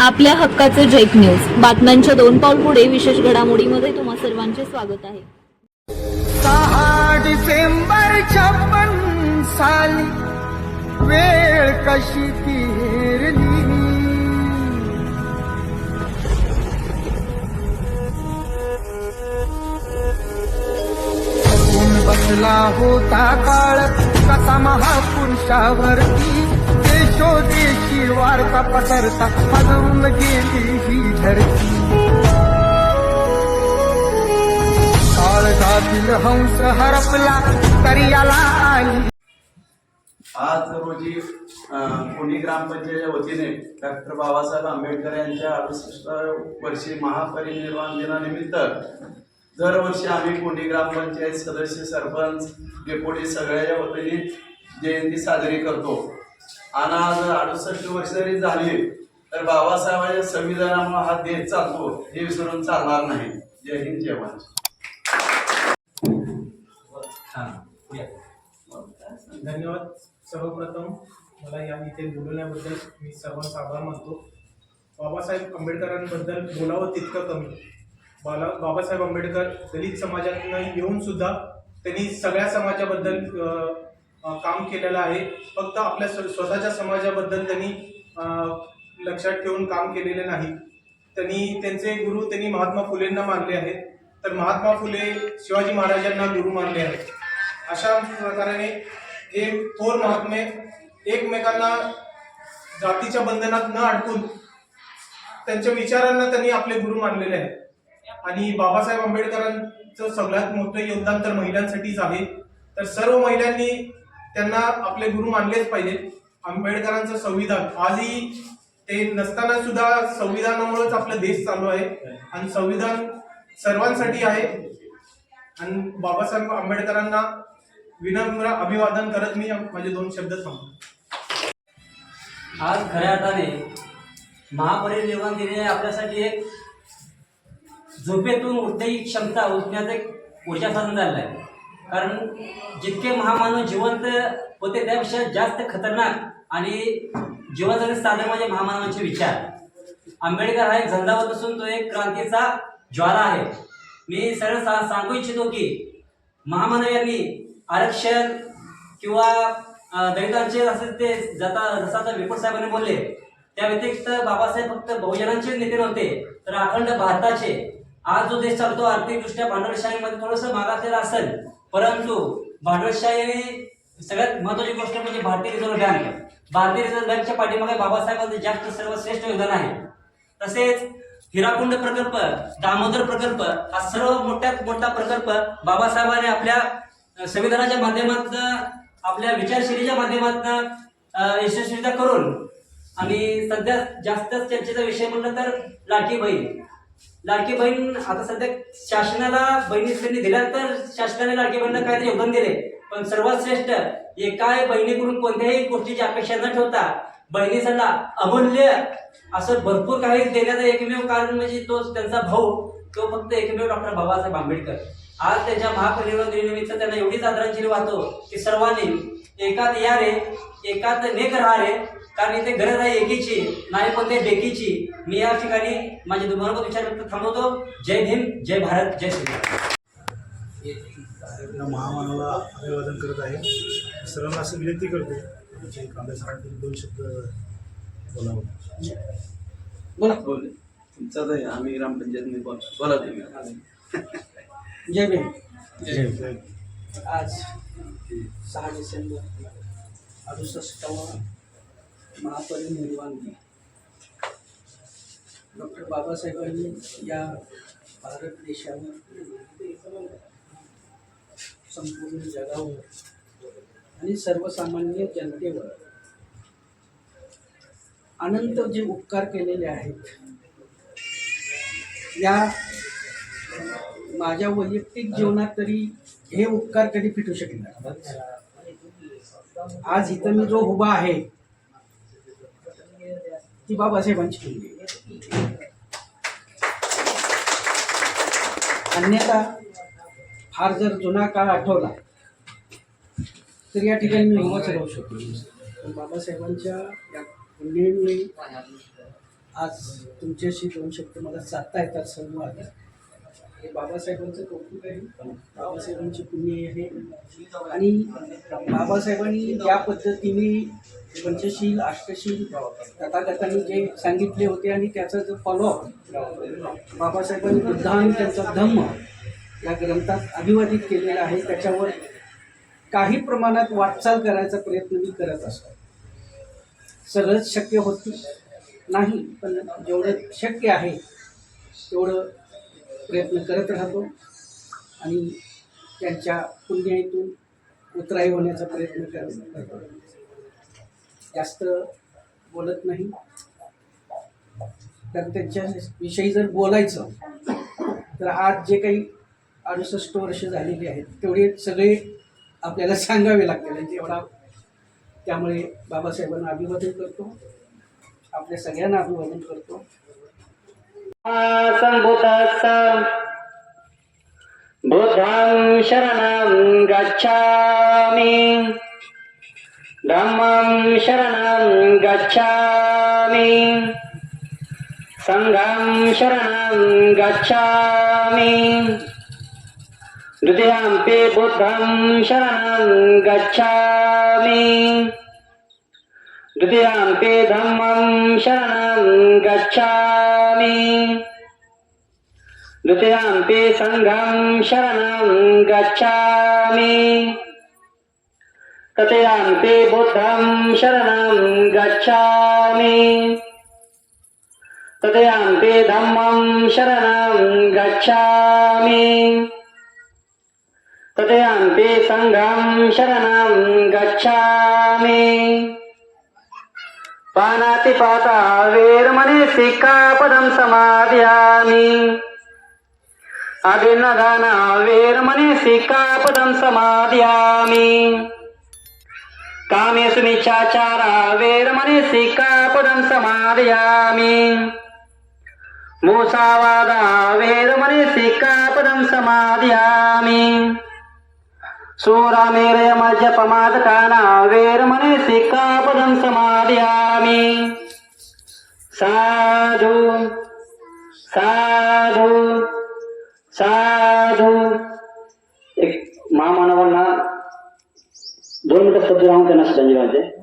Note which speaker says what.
Speaker 1: आपल्या हक्काचे Jack news बातम्यांच्या दोन पाऊल पुढे विशेष घडामोडीमध्ये तुम्हा सर्वांचे स्वागत आहे.
Speaker 2: सहा डिसेंबर छप्पन साली वेळ कशी फिरली? बसला होता काळ कसा महापुरुषावरती? देशोदेशी वार्ता पसरता हलवून गेली ही धरती. काळजातील हंस हरपला तरी याला आली
Speaker 3: आज रोजी पुणे ग्रामपंचायतीच्या वतीने डॉक्टर बाबासाहेब आंबेडकर यांच्या अडुसष्ट वर्षी महापरिनिर्वाण दिनानिमित्त दरवर्षी आम्ही पुणे ग्रामपंचायत सदस्य सरपंच डेपुटी सगळ्याच्या वतीने जयंती साजरी करतो. आणि आज अडुसष्ट वर्ष जरी झाली तर बाबासाहेबांच्या संविधानामुळे हा देश चालतो हे विसरून चालणार नाही. जय हिंद जय महाराज
Speaker 4: धन्यवाद. सर्वप्रथम मला या इथे बोलवण्याबद्दल मी सर्वांचा आभार मानतो. बाबासाहेब आंबेडकरांबद्दल बोलावं तितकं कमी. बाला बाबासाहेब आंबेडकर दलित समाजातनं येऊन सुद्धा त्यांनी सगळ्या समाजाबद्दल काम केलेलं आहे. फक्त आपल्या स्वतःच्या समाजाबद्दल त्यांनी लक्षात ठेवून काम केलेले नाही. त्यांनी त्यांचे गुरु त्यांनी महात्मा फुलेंना मानले आहेत तर महात्मा फुले शिवाजी महाराजांना गुरु मानले आहेत. अशा प्रकारे हे थोर महात्मे एकमेकांना जातीच्या बंधनात न अडकून त्यांच्या विचारांना त्यांनी आपले गुरु मानलेले आहेत. आणि बाबासाहेब आंबेडकरांचं सगळ्यात मोठं योगदान तर महिलांसाठीच आहे. तर सर्व महिलांनी त्यांना आपले गुरु मानलेच पाहिजेत. आंबेडकरांचं संविधान आजही ते नसताना सुद्धा संविधानामुळेच आपला देश चालू आहे. आणि संविधान सर्वांसाठी आहे. आणि बाबासाहेब आंबेडकरांना विनम्र अभिवादन करत मी माझे दोन शब्द सांगतो.
Speaker 5: आज खऱ्या अर्थाने महापरिनिर्वाण दिने आपल्यासाठी एक झोपेतून उठण्याची क्षमता उठण्याचं एक ऊर्जा साधन झालेलं आहे. कारण जितके महामानव जिवंत होते त्यापेक्षा जास्त खतरनाक आणि जिवंत साधन म्हणजे महामानवांचे विचार. आंबेडकर हा एक झंझावत असून तो एक क्रांतीचा ज्वाला आहे. मी सरळ सा सांगू इच्छितो की महामानव यांनी आरक्षण किंवा दलितांचे असे ते जाता जसा आता विपुल साहेबांनी बोलले. त्या व्यतिरिक्त बाबासाहेब फक्त बहुजनांचे नेते नव्हते तर अखंड भारताचे. आज जो देश चालतो आर्थिकदृष्ट्या भांडवलशाहीमध्ये थोडंसं मागासलेला असेल परंतु भांडवलशाही सगळ्यात महत्वाची गोष्ट म्हणजे भारतीय रिझर्व्ह बँक. भारतीय रिझर्व्ह बँकच्या पाठीमागे बाबासाहेबांचे जास्त सर्वश्रेष्ठ योगदान आहे. तसेच हिराकुंड प्रकल्प दामोदर प्रकल्प हा सर्व मोठ्यात मोठा प्रकल्प बाबासाहेबांनी आपल्या संविधानाच्या माध्यमातून आपल्या विचारशैलीच्या माध्यमातून यशस्वीता करून आणि सध्या जास्त चर्चेचा विषय म्हणलं तर लाठी बहीण. लाडकी बहीण आता सध्या शासनाला बहिणी त्यांनी दिल्या तर शासनाने लाडकी बहिणीला काहीतरी योगदान दिले पण सर्वात श्रेष्ठ एकाही बहिणीकडून कोणत्याही गोष्टीची अपेक्षा न ठेवता बहिणीसाठी अमूल्य असं भरपूर काही देण्याचं एकमेव कारण म्हणजे तो त्यांचा भाऊ तो फक्त एकमेव डॉक्टर बाबासाहेब आंबेडकर. आज त्यांच्या महापरिनिर्वाण दिनानिमित्त त्यांना एवढीच आदरांजली वाहतो की सर्वांनी एकात या रे एकात नेक राहा रे. कारण इथे गरज आहे एकीची नाही पण ते बेकीची. मी या ठिकाणी माझे दोन विचार व्यक्त थांबवतो. जय भीम जय भारत जय श्रीराम
Speaker 6: या महामानाला अभिवादन करत आहे. सर्वांना असं विनंती करतो कांबळे दोन शब्द बोलावं.
Speaker 3: बोला. बोल. तुमचं आम्ही ग्रामपंचायत बोला बोला तुम्ही
Speaker 7: जय भीम.
Speaker 6: जय
Speaker 7: आज सहा डिसेंबर अडुसष्टावा महापरिनिर्वाण दिन. डॉक्टर बाबासाहेबांनी या भारत देशावर संपूर्ण जगावर आणि सर्वसामान्य जनतेवर अनंत जे उपकार केलेले आहेत या माझ्या वैयक्तिक जीवनात तरी हे उपकार कधी फिटू शकेल आज इथं मी जो उभा आहे ती बाबासाहेबांची किल्ली अन्यथा फार जर जुना काळ आठवला तर या ठिकाणी मी उभाच राहू शकतो. पण बाबासाहेबांच्या या पुण्यमुळे आज तुमच्याशी दोन शब्द मला साधता येतात संवाद. हे बाबासाहेबांचं कौतुक आहे. बाबासाहेबांची पुण्य आहे. आणि बाबासाहेबांनी ज्या पद्धतीने पंचशील अष्टशील तथागतांनी जे सांगितले होते आणि त्याचा जो फॉलोअप बाबासाहेबांनी बुद्ध आणि त्यांचा धम्म या ग्रंथात अभिवादित केलेला आहे. त्याच्यावर काही प्रमाणात वाटचाल करायचा प्रयत्न मी करत असतो. सगळंच शक्य होत नाही पण जेवढं शक्य आहे तेवढं प्रयत्न करत राहतो. आणि त्यांच्या पुण्याईतून उतराई होण्याचा प्रयत्न करत करतो जास्त बोलत नाही. तर त्यांच्या विषयी जर बोलायचं तर आज जे काही अडुसष्ट वर्ष झालेली आहेत तेवढे सगळे आपल्याला सांगावे लागतील. आणि त्यामुळे बाबासाहेबांना अभिवादन करतो. आपल्या सगळ्यांना अभिवादन करतो.
Speaker 8: बुद्धं शरणं गच्छामि। धम्मं शरणं गच्छामि। सङ्घं शरणं गच्छामि। द्वितीयम्पि बुद्धं शरणं गच्छामि। द्वितीयां ते धम्मं शरणं गच्छामि। द्वितीयां ते सङ्घं शरणं गच्छामि। तृतीयम्पि बुद्धं शरणं गच्छामि। तृतीयम्पि धम्मं शरणं गच्छामि। तृतीयम्पि सङ्घं शरणं गच्छामि। पानातिपाता वेरमणि सिक्खापदं समादयामि। अभिन्नदाना वेरमणि सिक्खापदं समादयामि। कामेषु मिच्छाचारा वेरमणि सिक्खापदं समादयामि। मूसावादा वेरमणि सिक्खापदं समादयामि। सूरामेरयमजपमादकाना वेरमणि सिक्खापदं समादयामि। साधु साधु साधू। एक महामानवांना दोन मिनिटं शब्द राहून त्यांना श्रद्धांजली